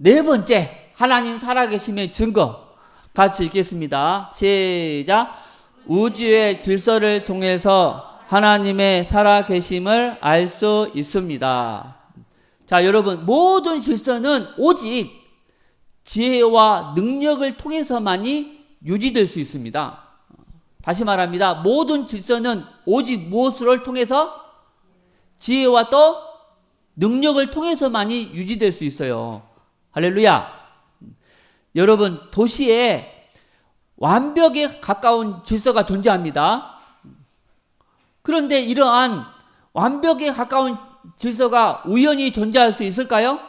네 번째, 하나님 살아계심의 증거. 같이 읽겠습니다. 시작. 우주의 질서를 통해서 하나님의 살아계심을 알 수 있습니다. 자, 여러분, 모든 질서는 오직 지혜와 능력을 통해서만이 유지될 수 있습니다. 다시 말합니다. 모든 질서는 오직 무엇을 통해서 지혜와 또 능력을 통해서만이 유지될 수 있어요. 할렐루야. 여러분, 도시에 완벽에 가까운 질서가 존재합니다. 그런데 이러한 완벽에 가까운 질서가 우연히 존재할 수 있을까요?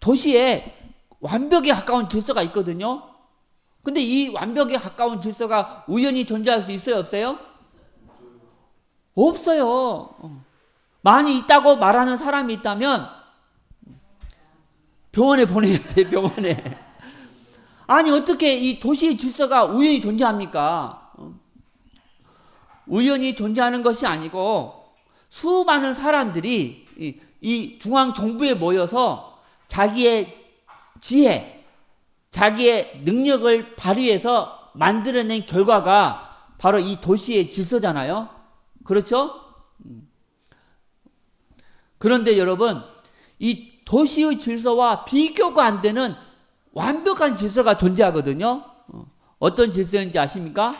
도시에 완벽에 가까운 질서가 있거든요. 근데 이 완벽에 가까운 질서가 우연히 존재할 수 있어요, 없어요? 없어요. 많이 있다고 말하는 사람이 있다면 병원에 보내야 돼, 병원에. 아니, 어떻게 이 도시의 질서가 우연히 존재합니까? 우연히 존재하는 것이 아니고 수많은 사람들이 이, 이 중앙 정부에 모여서 자기의 지혜, 자기의 능력을 발휘해서 만들어낸 결과가 바로 이 도시의 질서잖아요. 그렇죠? 음. 그런데 여러분, 이 도시의 질서와 비교가 안 되는 완벽한 질서가 존재하거든요. 어, 어떤 질서인지 아십니까?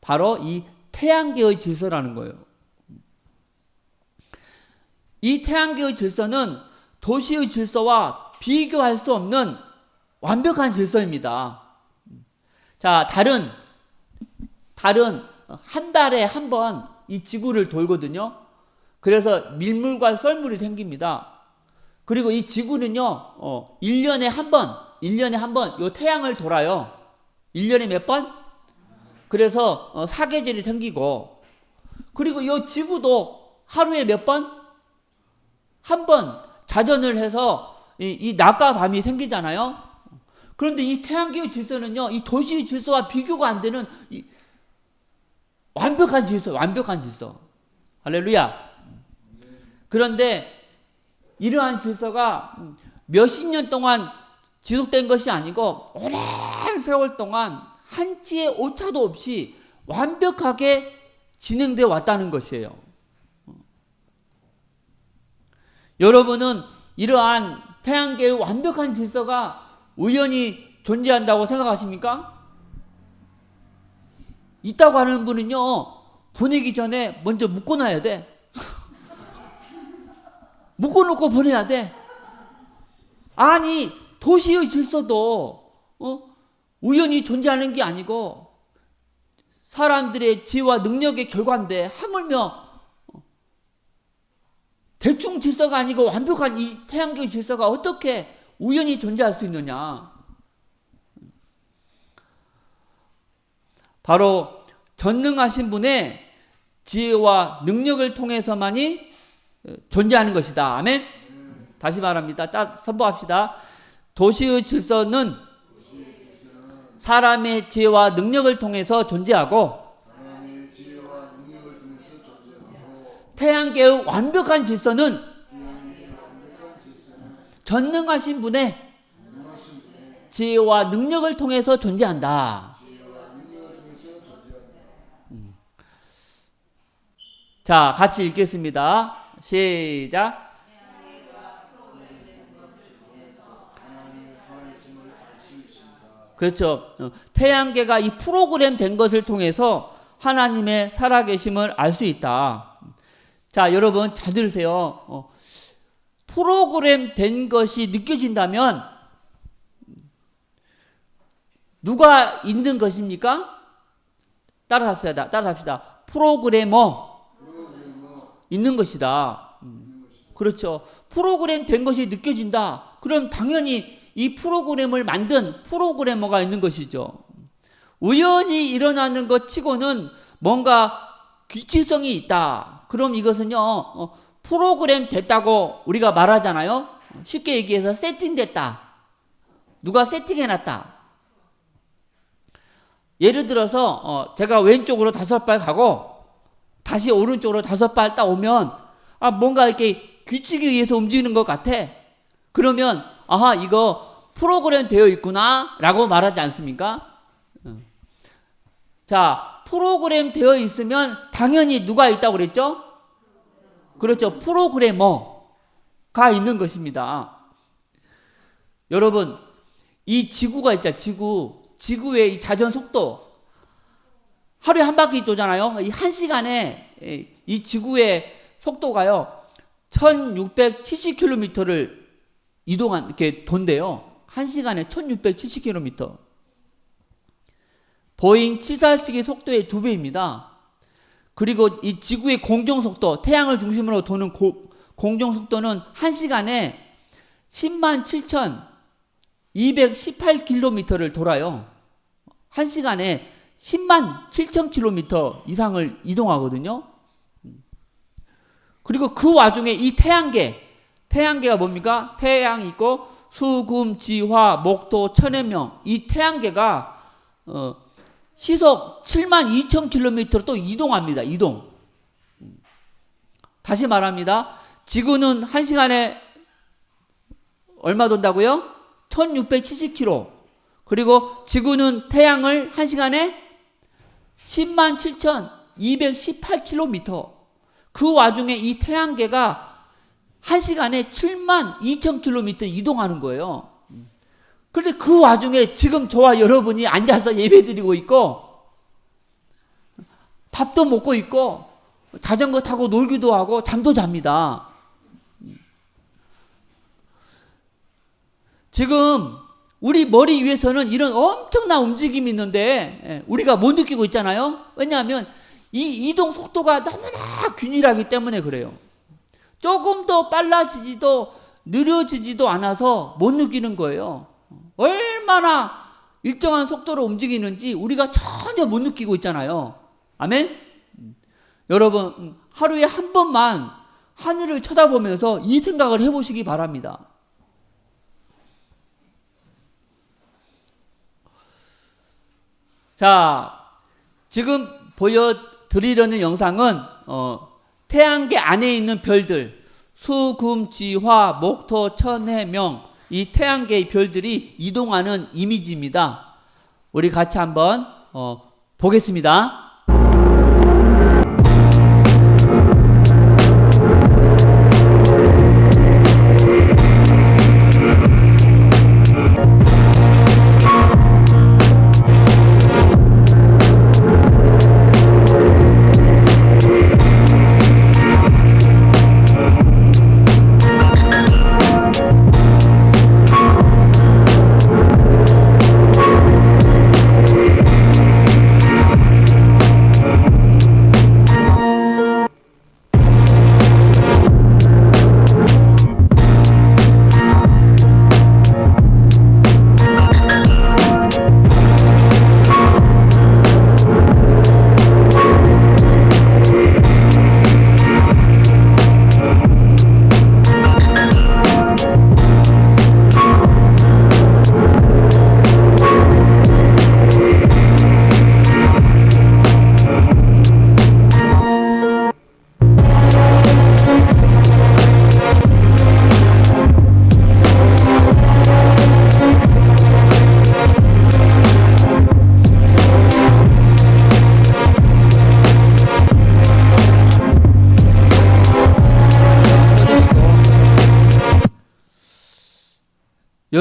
바로 이 태양계의 질서라는 거예요. 이 태양계의 질서는 도시의 질서와 비교할 수 없는 완벽한 질서입니다. 자, 달은 달은 한 달에 한 번 이 지구를 돌거든요. 그래서 밀물과 썰물이 생깁니다. 그리고 이 지구는요, 어, 1년에 한 번, 1년에 한 번, 요 태양을 돌아요. 1년에 몇 번? 그래서 어, 사계절이 생기고, 그리고 요 지구도 하루에 몇 번? 한 번 자전을 해서 이, 이 낮과 밤이 생기잖아요. 그런데 이 태양계의 질서는요, 이 도시의 질서와 비교가 안 되는 이 완벽한 질서, 완벽한 질서. 할렐루야. 그런데 이러한 질서가 몇십 년 동안 지속된 것이 아니고 오랜 세월 동안 한치의 오차도 없이 완벽하게 진행되어 왔다는 것이에요. 여러분은 이러한 태양계의 완벽한 질서가 우연히 존재한다고 생각하십니까? 있다고 하는 분은요, 보내기 전에 먼저 묶어놔야 돼. 묶어놓고 보내야 돼. 아니, 도시의 질서도, 어? 우연히 존재하는 게 아니고, 사람들의 지혜와 능력의 결과인데, 하물며, 어, 대충 질서가 아니고 완벽한 이 태양계의 질서가 어떻게 우연히 존재할 수 있느냐. 바로 전능하신 분의 지혜와 능력을 통해서만이 존재하는 것이다. 아멘. 다시 말합니다. 딱 선포합시다. 도시의 질서는 사람의 지혜와 능력을 통해서 존재하고 태양계의 완벽한 질서는 전능하신 분의 지혜와 능력을 통해서 존재한다. 음. 자, 같이 읽겠습니다. 시작. 그렇죠. 어, 태양계가 이 프로그램 된 것을 통해서 하나님의 살아계심을 알 수 있다. 자, 여러분 잘 들으세요. 어, 프로그램 된 것이 느껴진다면 누가 있는 것입니까? 따라합시다. 따라합시다. 프로그래머 있는 것이다. 음, 그렇죠. 프로그램 된 것이 느껴진다. 그럼 당연히 이 프로그램을 만든 프로그래머가 있는 것이죠. 우연히 일어나는 것 치고는 뭔가 규칙성이 있다. 그럼 이것은요, 어, 프로그램 됐다고 우리가 말하잖아요. 쉽게 얘기해서 세팅됐다. 누가 세팅해놨다. 예를 들어서 어, 제가 왼쪽으로 다섯 발 가고 다시 오른쪽으로 다섯 발 딱 오면 아 뭔가 이렇게 규칙에 의해서 움직이는 것 같아. 그러면 아하 이거 프로그램 되어 있구나라고 말하지 않습니까? 어. 자 프로그램 되어 있으면 당연히 누가 있다고 그랬죠? 그렇죠 프로그래머가 있는 것입니다. 여러분 이 지구가 있죠 지구 지구의 이 자전 속도 하루에 한 바퀴 도잖아요. 이 한 시간에 이 지구의 속도가요 1670km를 이동한 이렇게 돈대요. 한 시간에 1670km. 보잉 747의 속도의 두 배입니다. 그리고 이 지구의 공정 속도, 태양을 중심으로 도는 고, 공정 속도는 한 시간에 10만 7,218km를 돌아요. 한 시간에 10만 7천 킬로미터 이상을 이동하거든요. 그리고 그 와중에 이 태양계, 태양계가 뭡니까? 태양 있고 수 금, 지 화, 목토, 천해명 이 태양계가 어, 시속 7만 2천 킬로미터로 또 이동합니다. 이동. 다시 말합니다. 지구는 한 시간에 얼마 돈다고요? 1670km. 그리고 지구는 태양을 한 시간에 10만 7,218km. 그 와중에 이 태양계가 한 시간에 7만 2천 킬로미터 이동하는 거예요. 그런데 그 와중에 지금 저와 여러분이 앉아서 예배 드리고 있고, 밥도 먹고 있고, 자전거 타고 놀기도 하고, 잠도 잡니다. 지금 우리 머리 위에서는 이런 엄청난 움직임이 있는데 예, 우리가 못 느끼고 있잖아요. 왜냐하면 이 이동 속도가 너무나 균일하기 때문에 그래요. 조금 더 빨라지지도 느려지지도 않아서 못 느끼는 거예요. 얼마나 일정한 속도로 움직이는지 우리가 전혀 못 느끼고 있잖아요. 아멘? 여러분, 하루에 한 번만 하늘을 쳐다보면서 이 생각을 해보시기 바랍니다. 자, 지금 보여드리려는 영상은 어, 태양계 안에 있는 별들 수, 금, 지, 화, 목, 토, 천, 해, 명 이 태양계의 별들이 이동하는 이미지입니다. 우리 같이 한번 어, 보겠습니다.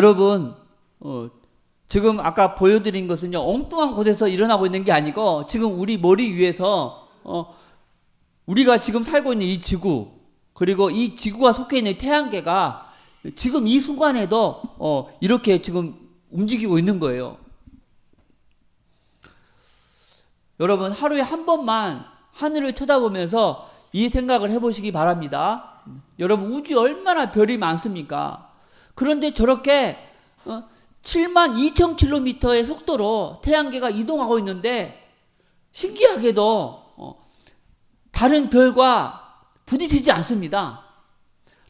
여러분, 어, 지금 아까 보여드린 것은요, 엉뚱한 곳에서 일어나고 있는 게 아니고, 지금 우리 머리 위에서, 어, 우리가 지금 살고 있는 이 지구, 그리고 이 지구가 속해 있는 태양계가 지금 이 순간에도, 어, 이렇게 지금 움직이고 있는 거예요. 여러분, 하루에 한 번만 하늘을 쳐다보면서 이 생각을 해보시기 바랍니다. 여러분, 우주에 얼마나 별이 많습니까? 그런데 저렇게 어, 7만 2천 킬로미터의 속도로 태양계가 이동하고 있는데 신기하게도 어, 다른 별과 부딪히지 않습니다.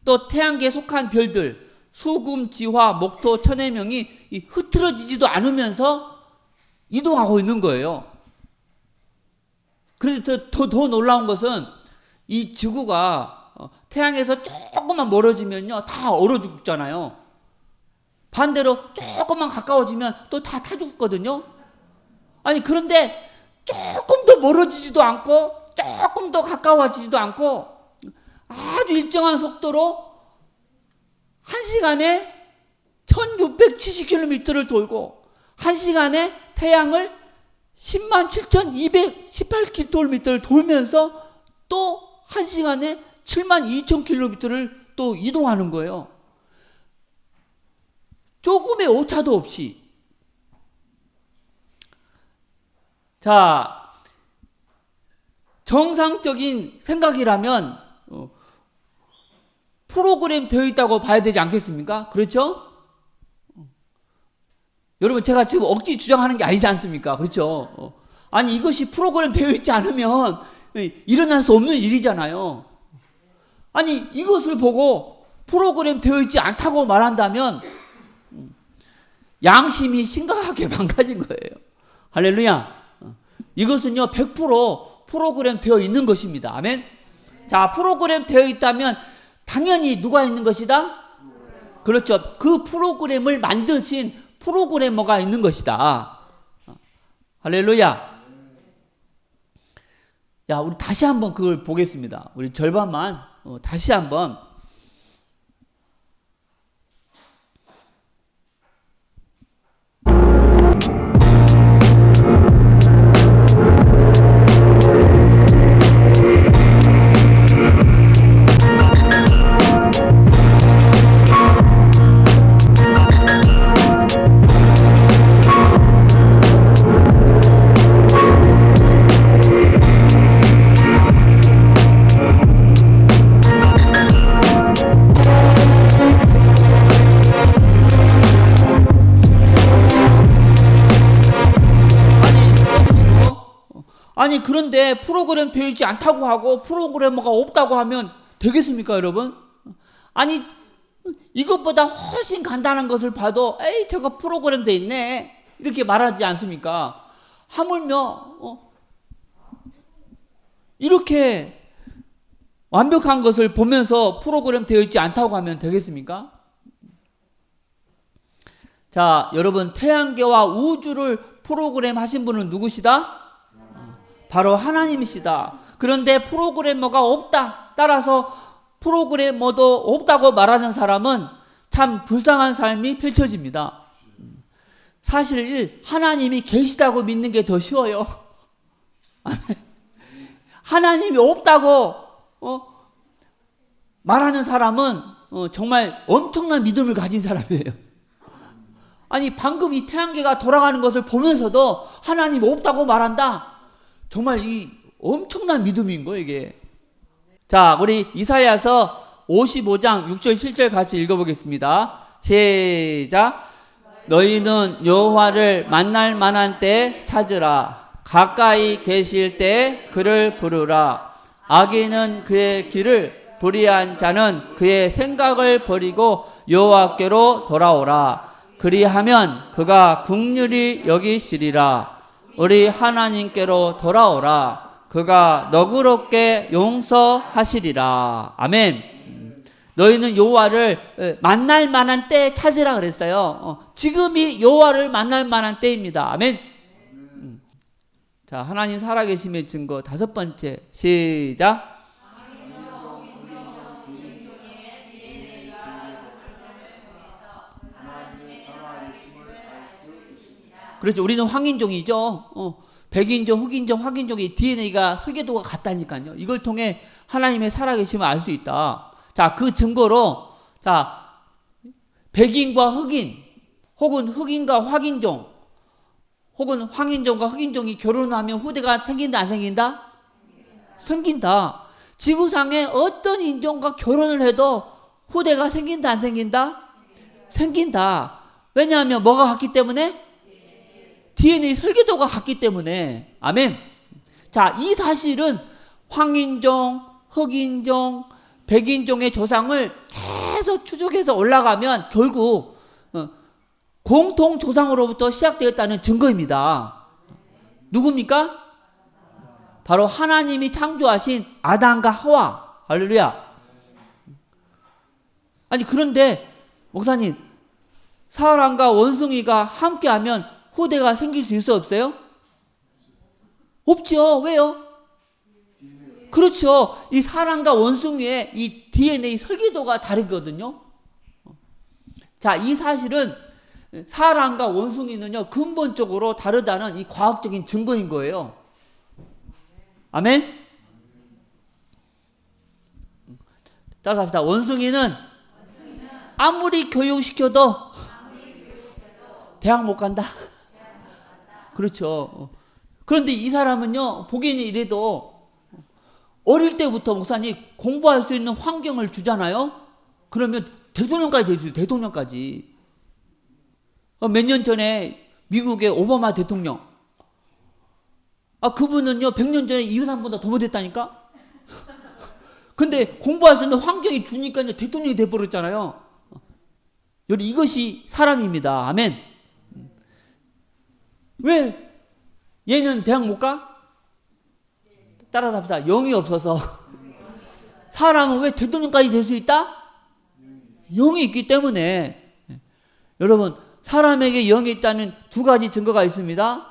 또 태양계에 속한 별들 수금, 지화, 목토, 천해명이 이 흐트러지지도 않으면서 이동하고 있는 거예요. 그래서 더, 더, 더 놀라운 것은 이 지구가 어, 태양에서 조금만 멀어지면요 다 얼어 죽잖아요. 반대로 조금만 가까워지면 또 다 타 죽거든요. 아니 그런데 조금 더 멀어지지도 않고 조금 더 가까워지지도 않고 아주 일정한 속도로 한 시간에 1670km를 돌고 한 시간에 태양을 10만 7,218km를 돌면서 또 한 시간에 7만 2,000km를 또 이동하는 거예요. 조금의 오차도 없이. 자, 정상적인 생각이라면 어, 프로그램 되어 있다고 봐야 되지 않겠습니까? 그렇죠? 여러분 제가 지금 억지 주장하는 게 아니지 않습니까? 그렇죠? 어. 아니 이것이 프로그램 되어 있지 않으면 일어날 수 없는 일이잖아요. 아니 이것을 보고 프로그램 되어 있지 않다고 말한다면 음, 양심이 심각하게 망가진 거예요. 할렐루야. 어. 이것은요 100% 프로그램 되어 있는 것입니다. 아멘. 자 프로그램 되어 있다면 당연히 누가 있는 것이다? 그렇죠. 그 프로그램을 만드신 프로그래머가 있는 것이다. 할렐루야. 야, 우리 다시 한번 그걸 보겠습니다. 우리 절반만 어, 다시 한번 그런데 프로그램 되어 있지 않다고 하고 프로그래머가 없다고 하면 되겠습니까 여러분? 아니 이것보다 훨씬 간단한 것을 봐도 에이 저거 프로그램 돼 있네 이렇게 말하지 않습니까? 하물며 어, 이렇게 완벽한 것을 보면서 프로그램 되어 있지 않다고 하면 되겠습니까? 자, 여러분 태양계와 우주를 프로그램 하신 분은 누구시다? 바로 하나님이시다. 그런데 프로그래머가 없다. 따라서 프로그래머도 없다고 말하는 사람은 참 불쌍한 삶이 펼쳐집니다. 사실 하나님이 계시다고 믿는 게 더 쉬워요. 하나님이 없다고 어, 말하는 사람은 어, 정말 엄청난 믿음을 가진 사람이에요. 아니 방금 이 태양계가 돌아가는 것을 보면서도 하나님 없다고 말한다. 정말 이 엄청난 믿음인 거예요 이게. 자 우리 이사야서 55장 6절 7절 같이 읽어 보겠습니다. 시작. 너희는 여호와를 만날 만한 때 찾으라. 가까이 계실 때 그를 부르라. 악인은 그의 길을 불의한 자는 그의 생각을 버리고 여호와께로 돌아오라. 그리하면 그가 국률이 여기시리라. 우리 하나님께로 돌아오라. 그가 너그럽게 용서하시리라. 아멘. 음. 너희는 여호와를 만날 만한 때 찾으라 그랬어요. 어, 지금이 여호와를 만날 만한 때입니다. 아멘. 음. 자, 하나님 살아계심의 증거 다섯 번째 시작. 그렇죠. 우리는 황인종이죠. 어, 백인종, 흑인종, 확인종의 DNA가 설계도가 같다니까요. 이걸 통해 하나님의 살아계심을 알 수 있다. 자, 그 증거로 자 백인과 흑인 혹은 흑인과 확인종 혹은 황인종과 흑인종이 결혼하면 후대가 생긴다 안 생긴다? 생긴다. 지구상에 어떤 인종과 결혼을 해도 후대가 생긴다 안 생긴다? 생긴다. 왜냐하면 뭐가 같기 때문에 DNA 설계도가 같기 때문에 아멘. 자, 이 사실은 황인종, 흑인종, 백인종의 조상을 계속 추적해서 올라가면 결국 어, 공통 조상으로부터 시작되었다는 증거입니다. 누굽니까? 바로 하나님이 창조하신 아담과 하와. 할렐루야. 아니 그런데 목사님 사람과 원숭이가 함께하면 후대가 생길 수 있어 없어요? 없죠. 왜요? 그렇죠. 이 사람과 원숭이의 이 DNA 설계도가 다르거든요. 자, 이 사실은 사람과 원숭이는요, 근본적으로 다르다는 이 과학적인 증거인 거예요. 아멘? 따라서 합시다. 원숭이는 아무리 교육시켜도 대학 못 간다. 그렇죠. 그런데 이 사람은요, 보기에는 이래도 어릴 때부터 목사님 공부할 수 있는 환경을 주잖아요? 그러면 대통령까지 되죠, 대통령까지. 어, 몇년 전에 미국의 오바마 대통령. 아, 그분은요, 100년 전에 이 사람보다 더 못했다니까? 근데 공부할 수 있는 환경이 주니까요, 대통령이 돼버렸잖아요. 여러분, 이것이 사람입니다. 아멘. 왜 얘는 대학 못 가? 따라서 합시다. 영이 없어서. 사람은 왜 대통령까지 될 수 있다? 영이 있기 때문에. 여러분, 사람에게 영이 있다는 두 가지 증거가 있습니다.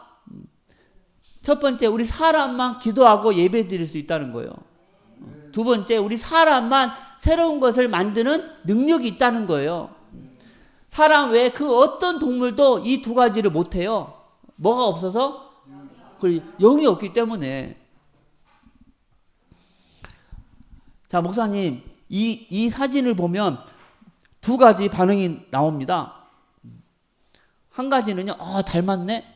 첫 번째, 우리 사람만 기도하고 예배 드릴 수 있다는 거예요. 두 번째, 우리 사람만 새로운 것을 만드는 능력이 있다는 거예요. 사람 외에 그 어떤 동물도 이 두 가지를 못해요. 뭐가 없어서? 그 영이 없기 때문에. 자, 목사님, 이, 이 사진을 보면 두 가지 반응이 나옵니다. 한 가지는요, 아, 닮았네?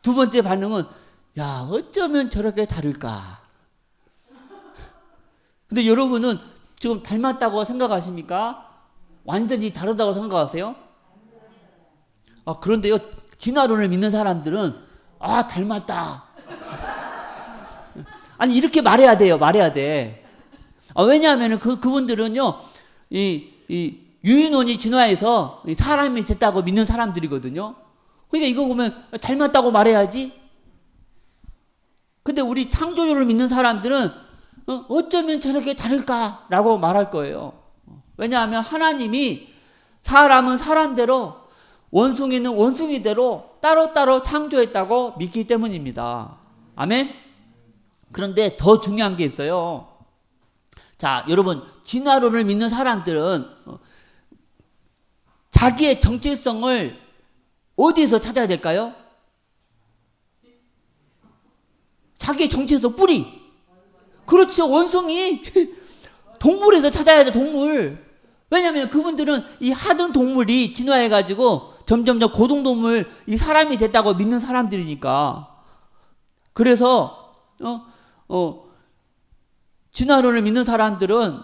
두 번째 반응은, 야, 어쩌면 저렇게 다를까? 근데 여러분은 지금 닮았다고 생각하십니까? 완전히 다르다고 생각하세요? 아, 그런데요, 진화론을 믿는 사람들은, 아, 닮았다. 아니, 이렇게 말해야 돼요, 말해야 돼. 아, 왜냐하면 그, 그분들은요, 이, 이, 유인원이 진화해서 사람이 됐다고 믿는 사람들이거든요. 그러니까 이거 보면 닮았다고 말해야지. 근데 우리 창조주를 믿는 사람들은 어, 어쩌면 저렇게 다를까라고 말할 거예요. 왜냐하면 하나님이 사람은 사람대로 원숭이는 원숭이대로 따로따로 창조했다고 믿기 때문입니다. 아멘? 그런데 더 중요한 게 있어요. 자, 여러분, 진화론을 믿는 사람들은 어, 자기의 정체성을 어디에서 찾아야 될까요? 자기의 정체성 뿌리. 그렇죠. 원숭이. 동물에서 찾아야 돼, 동물. 왜냐면 그분들은 이 하던 동물이 진화해가지고 점점점 고등동물, 이 사람이 됐다고 믿는 사람들이니까. 그래서, 어, 어, 진화론을 믿는 사람들은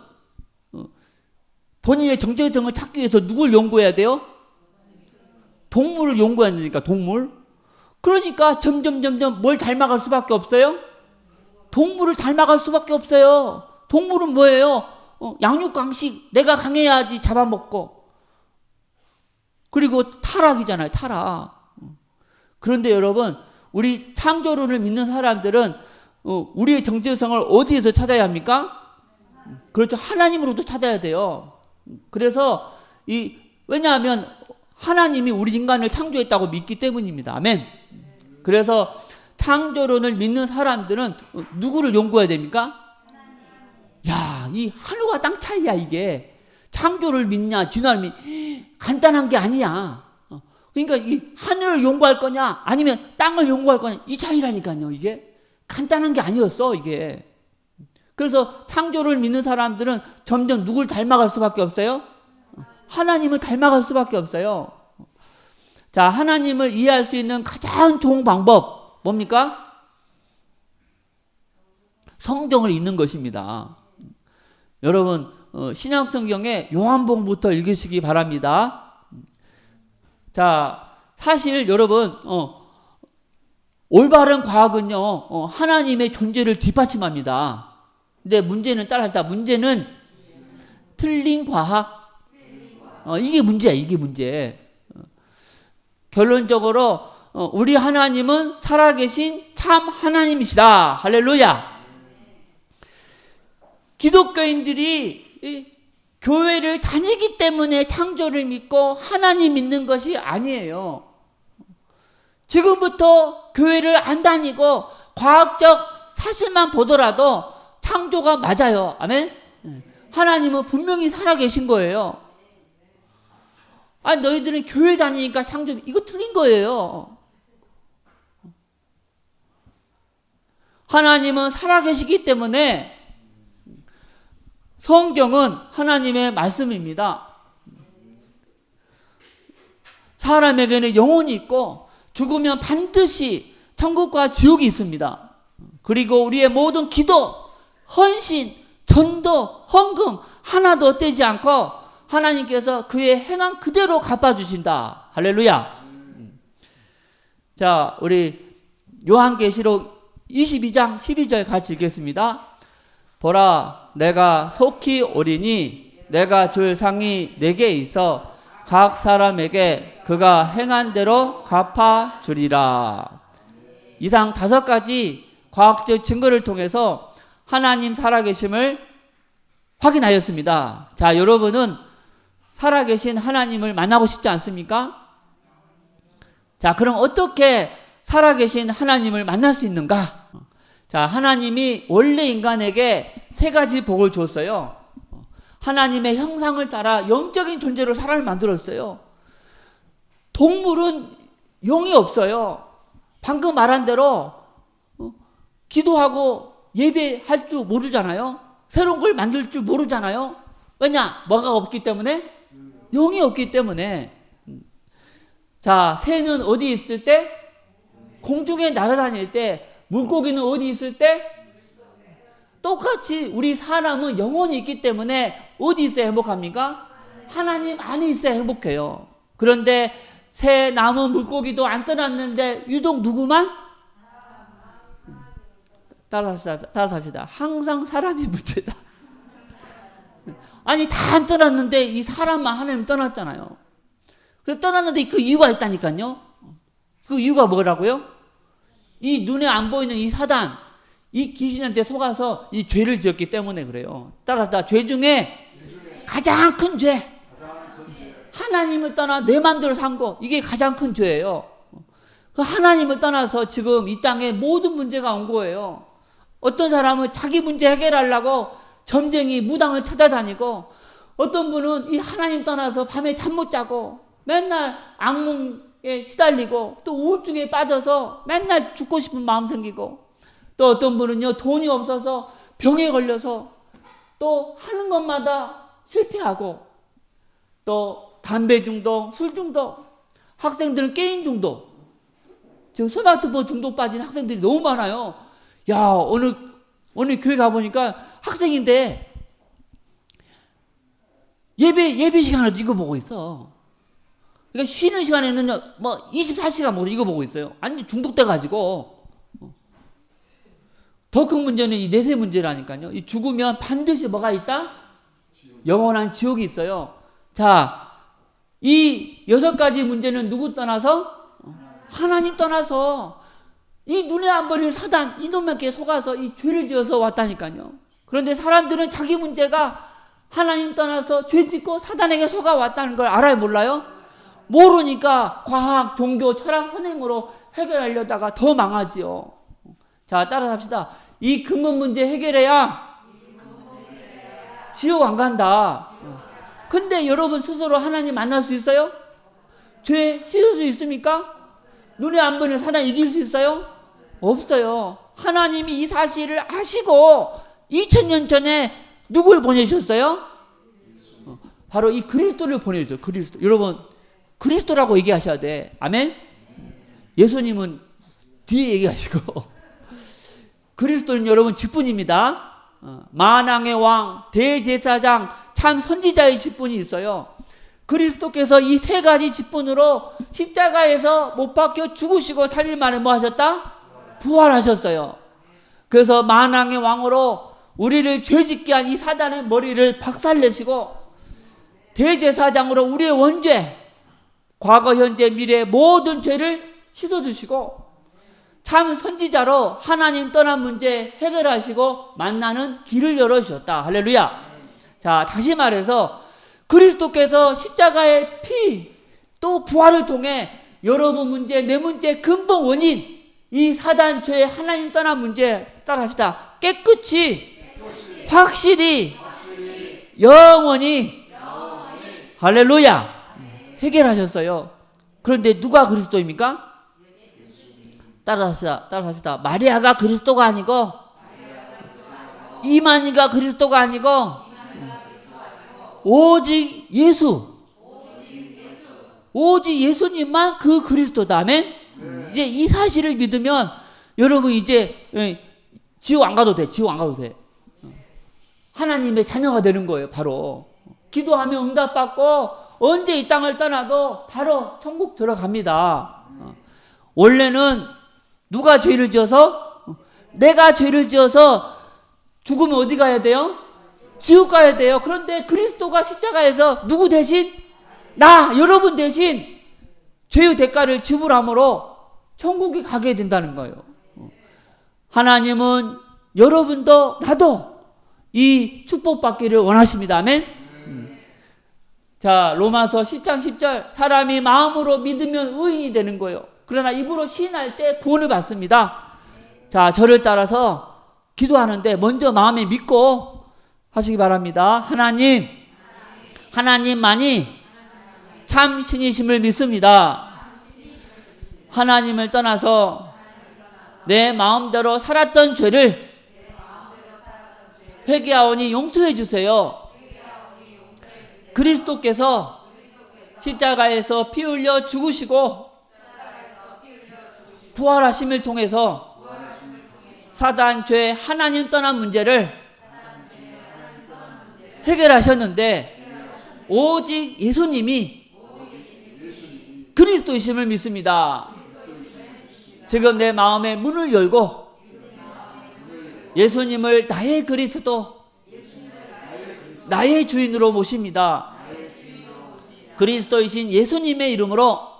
어, 본인의 정체성을 찾기 위해서 누굴 연구해야 돼요? 동물을 연구해야 되니까, 동물. 그러니까 점점, 점점 뭘 닮아갈 수밖에 없어요? 동물을 닮아갈 수밖에 없어요. 동물은 뭐예요? 어, 양육강식 내가 강해야지 잡아먹고 그리고 타락이잖아요 타락 그런데 여러분 우리 창조론을 믿는 사람들은 어, 우리의 정체성을 어디에서 찾아야 합니까? 그렇죠 하나님으로부터 찾아야 돼요 그래서 이 왜냐하면 하나님이 우리 인간을 창조했다고 믿기 때문입니다 아멘 그래서 창조론을 믿는 사람들은 누구를 연구해야 됩니까? 야, 이 하늘과 땅 차이야, 이게. 창조를 믿냐, 진화를 믿 간단한 게 아니야. 어, 그러니까 이 하늘을 연구할 거냐, 아니면 땅을 연구할 거냐, 이 차이라니까요, 이게. 간단한 게 아니었어, 이게. 그래서 창조를 믿는 사람들은 점점 누굴 닮아갈 수밖에 없어요? 하나님을 닮아갈 수밖에 없어요. 자, 하나님을 이해할 수 있는 가장 좋은 방법, 뭡니까? 성경을 읽는 것입니다. 여러분 어, 신약 성경에 요한복음부터 읽으시기 바랍니다. 자 사실 여러분 어, 올바른 과학은요 어, 하나님의 존재를 뒷받침합니다. 근데 문제는 따라합니다. 문제는 틀린 과학. 어, 이게 문제야. 이게 문제. 어, 결론적으로 어, 우리 하나님은 살아계신 참 하나님이시다. 할렐루야. 기독교인들이 이 교회를 다니기 때문에 창조를 믿고 하나님 믿는 것이 아니에요. 지금부터 교회를 안 다니고 과학적 사실만 보더라도 창조가 맞아요. 아멘? 하나님은 분명히 살아계신 거예요. 아, 너희들은 교회 다니니까 창조, 이거 틀린 거예요. 하나님은 살아계시기 때문에 성경은 하나님의 말씀입니다. 사람에게는 영혼이 있고 죽으면 반드시 천국과 지옥이 있습니다. 그리고 우리의 모든 기도, 헌신, 전도, 헌금 하나도 떼지 않고 하나님께서 그의 행한 그대로 갚아주신다. 할렐루야. 자, 우리 요한계시록 22장 12절 같이 읽겠습니다. 보라, 내가 속히 오리니 내가 줄 상이 내게 있어 각 사람에게 그가 행한 대로 갚아 주리라. 이상 다섯 가지 과학적 증거를 통해서 하나님 살아계심을 확인하였습니다. 자, 여러분은 살아계신 하나님을 만나고 싶지 않습니까? 자, 그럼 어떻게 살아계신 하나님을 만날 수 있는가? 자, 하나님이 원래 인간에게 세 가지 복을 줬어요. 하나님의 형상을 따라 영적인 존재로 사람을 만들었어요. 동물은 영이 없어요. 방금 말한 대로 어, 기도하고 예배할 줄 모르잖아요. 새로운 걸 만들 줄 모르잖아요. 왜냐? 뭐가 없기 때문에? 영이 없기 때문에. 자, 새는 어디 있을 때? 공중에 날아다닐 때. 물고기는 어디 있을 때? 똑같이 우리 사람은 영혼이 있기 때문에 어디 있어야 행복합니까? 하나님 안에 있어야 행복해요. 그런데 새, 나무, 물고기도 안 떠났는데 유독 누구만? 따라서 합시다. 항상 사람이 문제다. 아니 다 안 떠났는데 이 사람만 하나님 떠났잖아요. 그 떠났는데 그 이유가 있다니까요. 그 이유가 뭐라고요? 이 눈에 안 보이는 이 사단, 이 귀신한테 속아서 이 죄를 지었기 때문에 그래요. 따라서 죄 중에 가장 큰 죄. 하나님을 떠나 내 마음대로 산 거. 이게 가장 큰 죄예요. 그 하나님을 떠나서 지금 이 땅에 모든 문제가 온 거예요. 어떤 사람은 자기 문제 해결하려고 점쟁이 무당을 찾아다니고 어떤 분은 이 하나님 떠나서 밤에 잠 못 자고 맨날 악몽에 시달리고 또 우울증에 빠져서 맨날 죽고 싶은 마음 생기고 또 어떤 분은요 돈이 없어서 병에 걸려서 또 하는 것마다 실패하고 또 담배 중독, 술 중독, 학생들은 게임 중독, 지금 스마트폰 중독 빠진 학생들이 너무 많아요. 야 어느 어느 교회 가 보니까 학생인데 예배 예배 시간에도 이거 보고 있어. 그러니까 쉬는 시간에는 뭐 24시간 뭐 이거 보고 있어요. 완전 중독돼 가지고 더 큰 문제는 이 내세 문제라니까요. 이 죽으면 반드시 뭐가 있다? 영원한 지옥이 있어요. 자, 이 여섯 가지 문제는 누구 떠나서? 하나님 떠나서 이 눈에 안 보이는 사단 이놈에게 속아서 이 죄를 지어서 왔다니까요. 그런데 사람들은 자기 문제가 하나님 떠나서 죄 짓고 사단에게 속아 왔다는 걸 알아요, 몰라요? 모르니까 과학, 종교, 철학 선행으로 해결하려다가 더 망하지요. 자, 따라서 합시다. 이 근본 문제 해결해야 지옥 안 간다. 근데 여러분 스스로 하나님 만날 수 있어요? 죄 씻을 수 있습니까? 눈에 안 보이는 사단 이길 수 있어요? 없어요. 하나님이 이 사실을 아시고 2000년 전에 누굴 보내셨어요? 바로 이 그리스도를 보내죠. 그리스도. 여러분 그리스도라고 얘기하셔야 돼. 아멘? 예수님은 뒤에 얘기하시고 그리스도는 여러분 직분입니다. 어, 만왕의 왕, 대제사장, 참 선지자의 직분이 있어요. 그리스도께서 이 세 가지 직분으로 십자가에서 못 박혀 죽으시고 3일 만에 뭐 하셨다? 부활하셨어요. 그래서 만왕의 왕으로 우리를 죄짓게 한 이 사단의 머리를 박살내시고 대제사장으로 우리의 원죄, 과거, 현재, 미래 모든 죄를 씻어주시고 참 선지자로 하나님 떠난 문제 해결하시고 만나는 길을 열어주셨다. 할렐루야. 자, 다시 말해서 그리스도께서 십자가의 피 또 부활을 통해 여러분 문제, 내 문제 근본 원인 이 사단 죄 하나님 떠난 문제 따라합시다. 깨끗이 확실히 영원히 할렐루야 해결하셨어요. 그런데 누가 그리스도입니까? 따라합시다. 따라합시다. 마리아가 그리스도가 아니고 이만희가 그리스도가 아니고 오직 예수 오직 예수님만 그 그리스도다면 이제 이 사실을 믿으면 여러분 이제 예, 지옥 안 가도 돼. 지옥 안 가도 돼. 하나님의 자녀가 되는 거예요. 바로 기도하면 응답받고 언제 이 땅을 떠나도 바로 천국 들어갑니다. 어. 원래는 누가 죄를 지어서 내가 죄를 지어서 죽으면 어디 가야 돼요? 지옥 가야 돼요. 그런데 그리스도가 십자가에서 누구 대신 나 여러분 대신 죄의 대가를 지불함으로 천국에 가게 된다는 거예요. 하나님은 여러분도 나도 이 축복받기를 원하십니다. 아멘. 음. 자, 로마서 10장 10절 사람이 마음으로 믿으면 의인이 되는 거예요. 그러나 입으로 시인할 때 구원을 받습니다. 자, 저를 따라서 기도하는데 먼저 마음에 믿고 하시기 바랍니다. 하나님, 하나님만이 참 신이심을 믿습니다. 하나님을 떠나서 내 마음대로 살았던 죄를 회개하오니 용서해 주세요. 그리스도께서 십자가에서 피 흘려 죽으시고 부활하심을 통해서 사단 죄 하나님 떠난 문제를 해결하셨는데 오직 예수님이 그리스도이심을 믿습니다. 지금 내 마음의 문을 열고 예수님을 나의 그리스도, 나의 주인으로 모십니다. 그리스도이신 예수님의 이름으로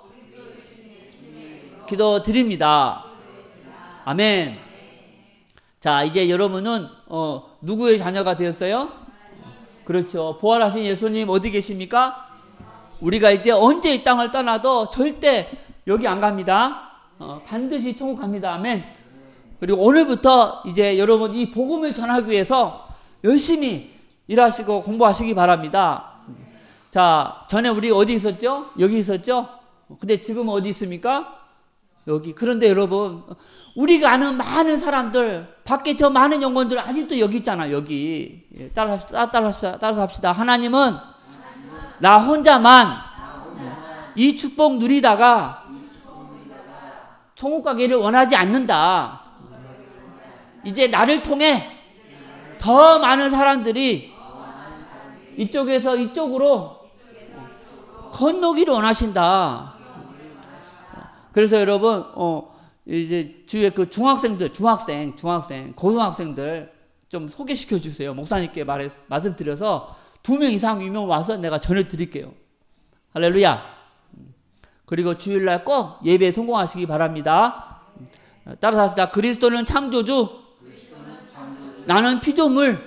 기도 드립니다. 아멘. 자, 이제 여러분은 어, 누구의 자녀가 되었어요? 그렇죠. 부활하신 예수님 어디 계십니까? 우리가 이제 언제 이 땅을 떠나도 절대 여기 안 갑니다. 어, 반드시 천국 갑니다. 아멘. 그리고 오늘부터 이제 여러분 이 복음을 전하기 위해서 열심히 일하시고 공부하시기 바랍니다. 자, 전에 우리 어디 있었죠? 여기 있었죠? 근데 지금 어디 있습니까? 여기. 그런데 여러분, 우리가 아는 많은 사람들, 밖에 저 많은 영혼들 아직도 여기 있잖아, 여기. 예, 따라 합시다, 따라 합시다, 따라 합시다. 하나님은 나 혼자만 이 축복 누리다가 천국 가기를 원하지 않는다. 이제 나를 통해 더 많은 사람들이 이쪽에서 이쪽으로 건너기를 원하신다. 그래서 여러분, 어, 이제 주위에 그 중학생들, 중학생, 중학생, 고등학생들 좀 소개시켜 주세요. 목사님께 말해, 말씀드려서 두 명 이상이면 와서 내가 전해 드릴게요. 할렐루야. 그리고 주일날 꼭 예배에 성공하시기 바랍니다. 따라서 합시다. 그리스도는 창조주, 나는 피조물.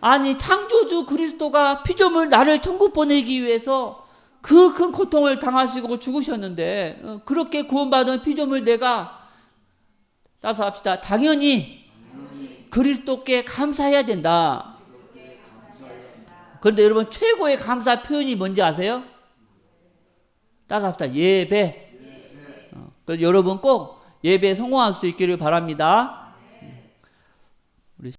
아니 창조주 그리스도가 피조물 나를 천국 보내기 위해서 그 큰 고통을 당하시고 죽으셨는데 어, 그렇게 구원받은 피조물 내가 따라서 합시다. 당연히 그리스도께 감사해야 된다. 그런데 여러분 최고의 감사 표현이 뭔지 아세요? 따라 합시다. 예배. 어, 그래서 여러분 꼭 예배에 성공할 수 있기를 바랍니다.